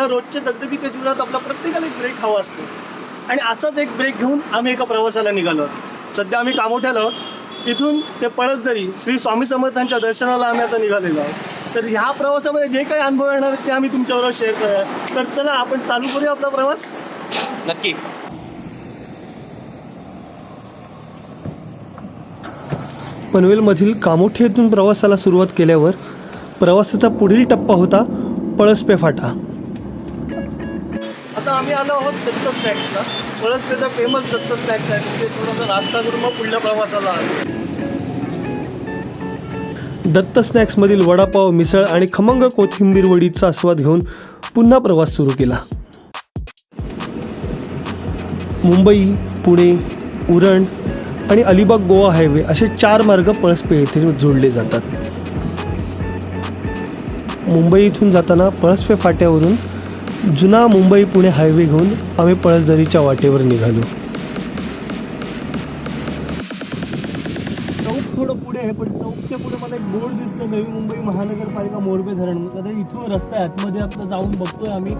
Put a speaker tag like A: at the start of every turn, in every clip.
A: आपल्या रोजच्या दगदगीच्या जीवनात आपला प्रत्येकाला एक ब्रेक हवा असतो. आणि असाच एक ब्रेक घेऊन आम्ही एका प्रवासाला निघालो आहोत. सध्या आम्ही कामोठ्याला आहोत. इथून ते पळसदरी श्री स्वामी समर्थांच्या दर्शनाला आम्ही आता निघालेलो आहोत. तर ह्या प्रवासामध्ये जे काही अनुभव येणार आहेत ते आम्ही तुमच्याबरोबर शेअर करूया. तर चला आपण चालू करूया आपला प्रवास.
B: नक्की.
C: पनवेलमधील कामोठे येथून प्रवासाला सुरुवात केल्यावर प्रवासाचा पुढील टप्पा होता पळसपे फाटा
A: आता आम्ही आलो आहोत दत्त स्नॅक्सला पळसपेचा फेमस दत्त स्नॅक्स आहे. तिथे थोडासा नाश्ता करून मग पुढल्या प्रवासाला आलो.
C: दत्त स्नॅक्समधील वडापाव मिसळ आणि खमंग कोथिंबीर वडीचा आस्वाद घेऊन पुन्हा प्रवास सुरू केला. मुंबई पुणे उरण आणि अलिबाग गोवा हायवे असे चार मार्ग पळसपे येथे जोडले जातात. मुंबई इथून जाताना पळसपे फाट्यावरून जुना मुंबई पुणे हायवे घेऊन आम्ही पळसदरीच्या वाटेवर निघालो.
A: चौक थोडं पुढे आहे पण चौकच्या पुढे मला एक बोर्ड दिसतं नवी मुंबई महानगरपालिका मोरबे धरण. आता इथून रस्ता आहे आतमध्ये आपलं जाऊन बघतोय आम्ही.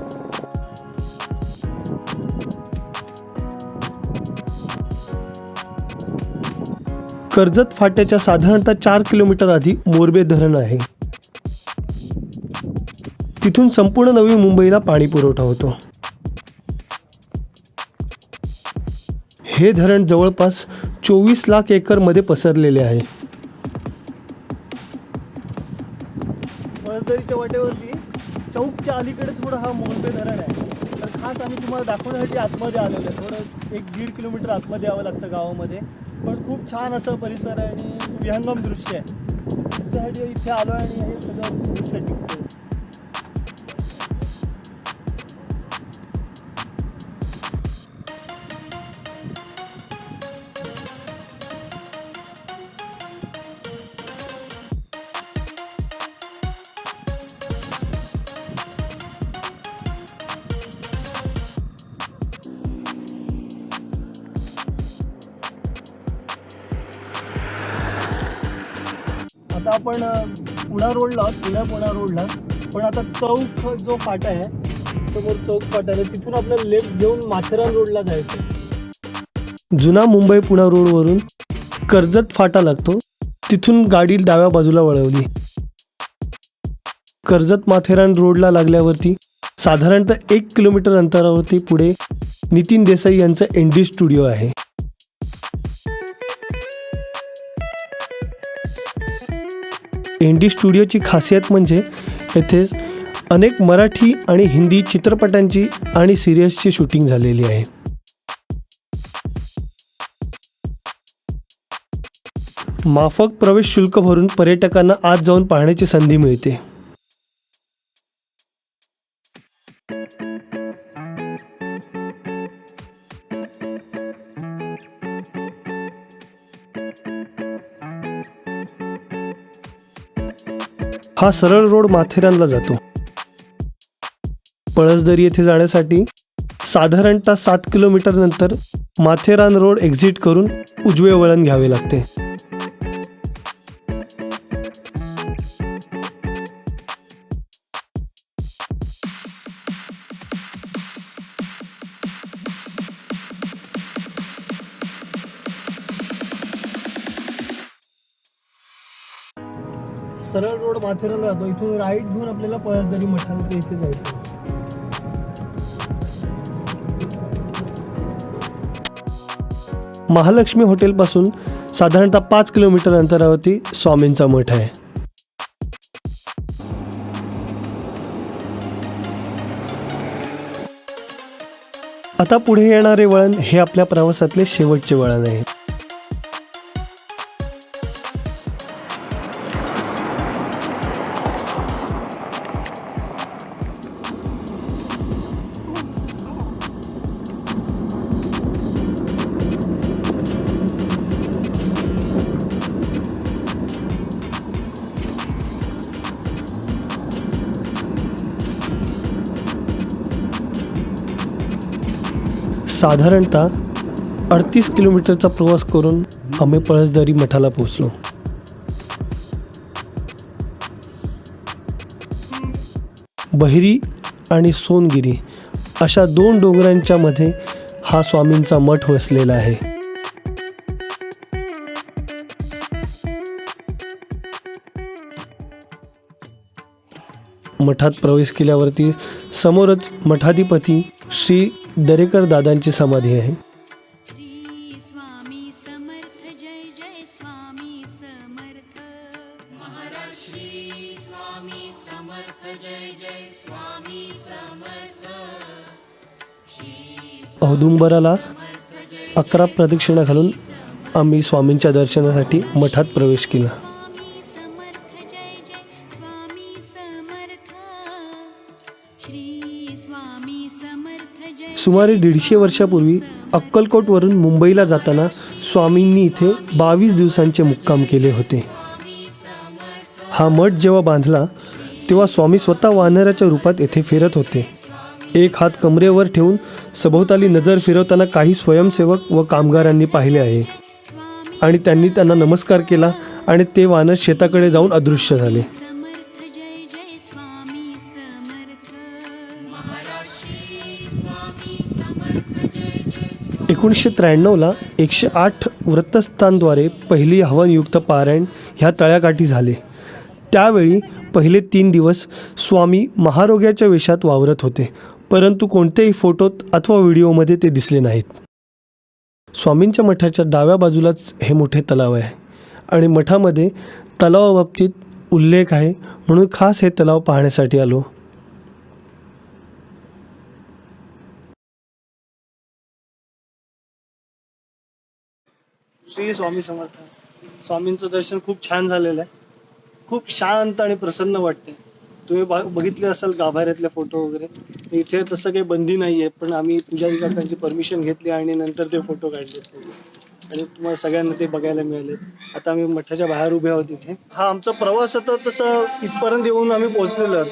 C: कर्जत फाट्याच्या साधारणतः चार किलोमीटर आधी मोरबे धरण आहे. तिथून संपूर्ण नवी मुंबईला पाणी पुरवठा होतो. हे धरण जवळपास चोवीस लाख एकरमध्ये पसरलेले आहे.
A: पळसदरीच्या वाटेवरती चौकच्या अलीकडे थोडं हा मोरबे धरण आहे. तर खास आम्ही तुम्हाला दाखवण्यासाठी आतमध्ये आलेलो आहे. थोडं एक दीड किलोमीटर आतमध्ये यावं लागतं गावामध्ये. पण खूप छान असं परिसर आहे आणि विहंगम दृश्य आहे. त्यासाठी इथे आलो आहे आणि हे सगळं आता आपण पुणा रोडला पुण्या पुणा रोडला. पण आता चौक जो फाटा आहे समोर चौक फाटा आहे तिथून आपल्याला लेफ्ट घेऊन माथेरान रोडला जायचं
C: जुना मुंबई पुणा रोडवरून कर्जत फाटा लागतो. तिथून गाडी डाव्या बाजूला वळवली. कर्जत माथेरान रोडला लागल्यावरती साधारणतः एक किलोमीटर अंतरावरती पुढे नितीन देसाई यांचं एन डी स्टुडिओ आहे. एन डी स्टुडिओची खासियत म्हणजे येथे अनेक मराठी आणि हिंदी चित्रपटांची आणि सिरियल्सची शूटिंग झालेली आहे. माफक प्रवेश शुल्क भरून पर्यटकांना आत जाऊन पाहण्याची संधी मिळते. हा सरळ रोड माथेरानला जातो. पळसदरी येथे जाण्यासाठी साधारणतः सात किलोमीटरनंतर माथेरान रोड एक्झिट करून उजवे वळण घ्यावे लागते.
A: सरळ रोड माथेरानला जातो. इथून राईट घेऊन आपल्याला पळसदरी मठाला इथे जायचं.
C: महालक्ष्मी हॉटेलपासून साधारणतः पाच किलोमीटर अंतरावरती स्वामींचा मठ आहे. आता पुढे येणारे वळण हे आपल्या प्रवासातले शेवटचे वळण आहे. साधारणतः अडतीस किलोमीटरचा प्रवास करून आम्ही पळसदरी मठाला पोचलो बहिरी आणि सोनगिरी अशा दोन डोंगरांच्या मध्ये हा स्वामींचा मठ वसलेला आहे. मठात प्रवेश केल्यावरती समोरच मठाधिपती श्री दरेकर दादांची समाधी आहे.
B: श्री स्वामी समर्थ जय जय स्वामी समर्थ. महाराज श्री स्वामी समर्थ जय जय स्वामी समर्थ.
C: औदुंबराला अकरा प्रदक्षिणा घालून आम्ही स्वामींच्या दर्शनासाठी मठात प्रवेश केला.
B: स्वामी समर्थ जय जय स्वामी समर्थ. श्री
C: सुमारे दीडशे वर्षापूर्वी अक्कलकोटवरून मुंबईला जाताना स्वामींनी इथे बावीस दिवसांचे मुक्काम केले होते. हा मठ जेव्हा बांधला तेव्हा स्वामी स्वतः वानराच्या रूपात येथे फिरत होते. एक हात कमरेवर ठेवून सभोवताली नजर फिरवताना काही स्वयंसेवक व कामगारांनी पाहिले आहे. आणि त्यांनी त्यांना नमस्कार केला आणि ते वानर शेताकडे जाऊन अदृश्य झाले. एकोणीसशे त्र्याण्णवला एकशे आठ वृत्तस्थांद्वारे पहिली हवनयुक्त पारायण ह्या तळ्याकाठी झाले. त्यावेळी पहिले तीन दिवस स्वामी महारोग्याच्या वेशात वावरत होते परंतु कोणत्याही फोटोत अथवा व्हिडिओमध्ये ते दिसले नाहीत. स्वामींच्या मठाच्या डाव्या बाजूलाच हे मोठे तलाव आहे आणि मठामध्ये तलावाबाबतीत उल्लेख आहे म्हणून खास हे तलाव पाहण्यासाठी आलो.
A: श्री स्वामी समर्थ. स्वामींचं दर्शन खूप छान झालेलं आहे. खूप शांत आणि प्रसन्न वाटते तुम्ही बघितले असाल गाभाऱ्यातले फोटो वगैरे इथे तसं काही बंदी नाही आहे पण आम्ही पुजारी काकांची परमिशन घेतली आणि नंतर ते फोटो काढले. आणि तुम्हाला सगळ्यांना ते बघायला मिळाले. आता आम्ही मठाच्या बाहेर उभे आहोत इथे. हा आमचा प्रवास आता तसं इथपर्यंत येऊन आम्ही पोहोचलेलो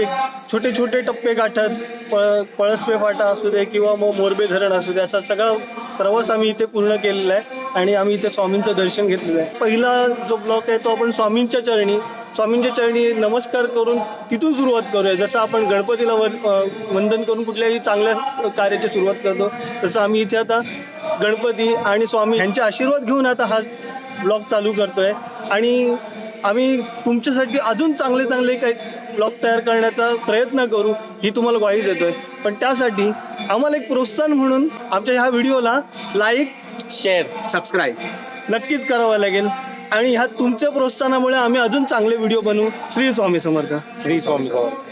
A: एक छोटे छोटे टप्पे गाठत पळ पळसपे फाटा असू दे किंवा मग मोरबे धरण असू दे असा सगळा प्रवास आम्ही इथे पूर्ण केलेला आहे. आणि आम्ही इथे स्वामींचं दर्शन घेतलेलं आहे. पहिला जो ब्लॉक आहे तो आपण स्वामींच्या चरणी स्वामींच्या चरणी नमस्कार करून तिथून सुरुवात करूया. जसं आपण गणपतीला वर वंदन करून कुठल्याही चांगल्या कार्याची सुरुवात करतो तसं आम्ही इथे आता गणपती आणि स्वामी यांचे आशीर्वाद घेऊन आता हा ब्लॉग चालू करतोय. आणि आम्ही तुमच्यासाठी अजून चांगले चांगले काही ब्लॉग तयार करण्याचा प्रयत्न करू ही तुम्हाला ग्वाही देतोय. पण त्यासाठी आम्हाला एक प्रोत्साहन म्हणून आमच्या ह्या व्हिडिओला लाईक
D: शेअर सबस्क्राईब
A: नक्कीच करावं लागेल. आणि ह्या तुमच्या प्रोत्साहनामुळे आम्ही अजून चांगले व्हिडिओ बनवू. श्री स्वामी समर्थ.
D: श्री स्वामी समर्थ.